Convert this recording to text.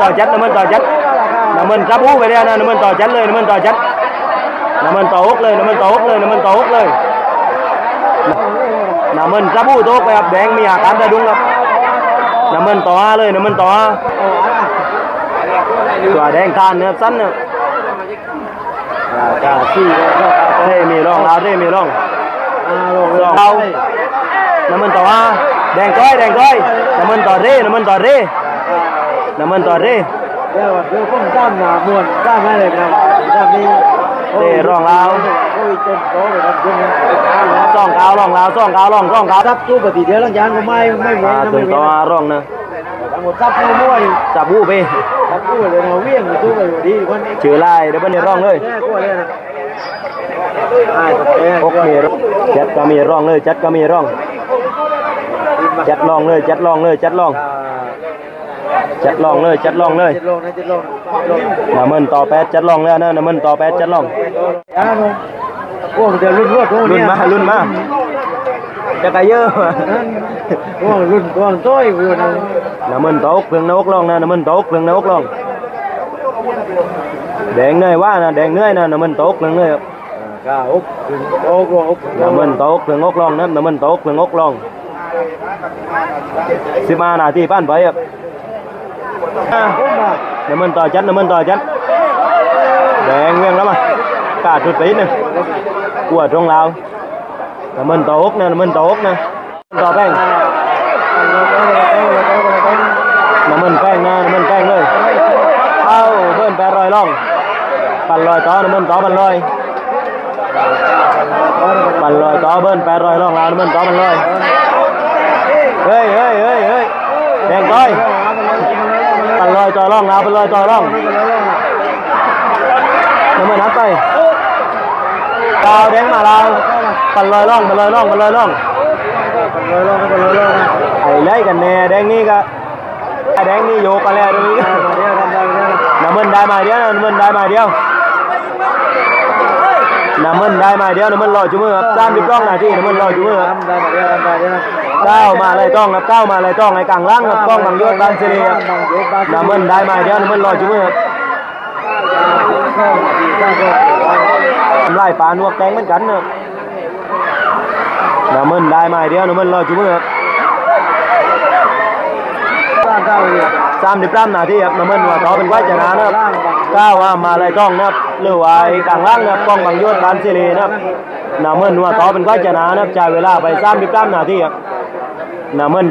ต่อจัดน้ำมันต่อจัดน้ำมันจับหูไปแล้นะน้ำมันต่อจัดเลยน้ำมันต่อจัดน้ำมันต่อฮกเลยน้ำมันต่อฮกเลยน้ำมันต่อฮกเลยน้ำมันจับหูโตกไปครับแดงมีอาการสะดุ้งครับน้ำมันต่อห้าเลยน้ำมันต่อห้าตัวแดงทานนะครับสั้นเนะกาซี่เร่มีร่องลาเร่มีร่องร่องเราน้ำมันต่อห้าแดงก้อยแดงก้อยน้ำมันต่อเร่น้ำมันต่อเร่ น้ำมันต่อเร่เดี๋ยวเดี๋ยวผมจ้ามหนามวนจ้ามให้เลยครับจ้ามนี้เร่ร่องลาวโอ้ยเต็มโต๊ะเลยครับคุณซ่องขาวร่องลาวซ่องขาวร่องซ่องขาวทับตู้ปฏิเดียวหลังยานก็ไม่ไม่เว้อ่านนะถึไม่งเว้ต่อนร่องนะทั้งหมดทับตู้มั่วอยู่จับหูไปทับตู้เลยนะเวี่ยงตู้ไปดีคนนี้ชื่อลายเดี๋ยวมันร่องเลยแน่กลัวเลยนะอ่าแกพกมีร่องจัดก็มีร่องเลยจัดก็มีร่องจัดร่องเลยจัดร่องเลยจัดร่อง จัดร่องเลยจัดร่องเลยจิตลงนะจิตลงลงน้ำมันต่อแปดจัดร่องแล้วนะน้ำมันต่อแปดจัดร่องยาลงพวกเดี๋ยวรุ่นรวดรุ่นมารุ่นมาจะกระเยอะพวกรุ่นพวกต้อยพวกนั้นน้ำมันตกเพียงนกร่องนะน้ำมันตกเพียงนกร่องแดงเนยว่านะแดงเนยนะน้ำมันตกเพียงเนยครับก้าอุกโอ้โหอุกน้ำมันตกเพียงนกร่องนะน้ำมันตกเพียงนกร่องสิบห้านาทีผ่านไปครับ อะน้ำมันต่อจัดน้ำมันต่อจัดแดงเวียงแล้วมากาดจุดปีนนะกลัวตรงเราวน้ำมันตกนะน้ำมันตก ปั่อยต่อล่องลาวปั่นลอยต่อล่องน้ำมันนัดไปดาวแดงมาลาวปันลอยล่องปันลอยล่องปันลอยล่องปนลอยลงไปลอยลงนะไอ้ไล่กันแน่แดงนี่ก็ไอ้แดงนี่โยกกันแล้วตรงนี้น้ำมันได้มาเดียวน้ำมันได้มาเดียวน้ำมันได้มาเดียวน้ำมันลอยจุมือครับสามสิบสองนาทีน้ำมันลอยจุมือครับได้มาเดียวได้เดียว ก้ามาเลยต้องครับก้ามาเลยต้องไอ้กลางล่างครับกล้องบางยศบางเสิริครับน้ำมันได้มาเดียวน้ำมันลอยจุมือครับทำลายปลานวกแตงเหมือนกันนะครับน้ำมันได้มาเดียวน้ำมันลอยจุมือครับสามสิบสามนาทีครับน้ำมันว่าต่อเป็นไว้ชนะนะครับก้าวมามาเลยต้องนะครับหรือว่าไอ้กลางล่างนะครับกล้องบางยศบางเสิรินะครับน้ำมันว่าต่อเป็นไว้ชนะนะครับใช้เวลาไปสามสิบสามนาทีครับ น้ำมัน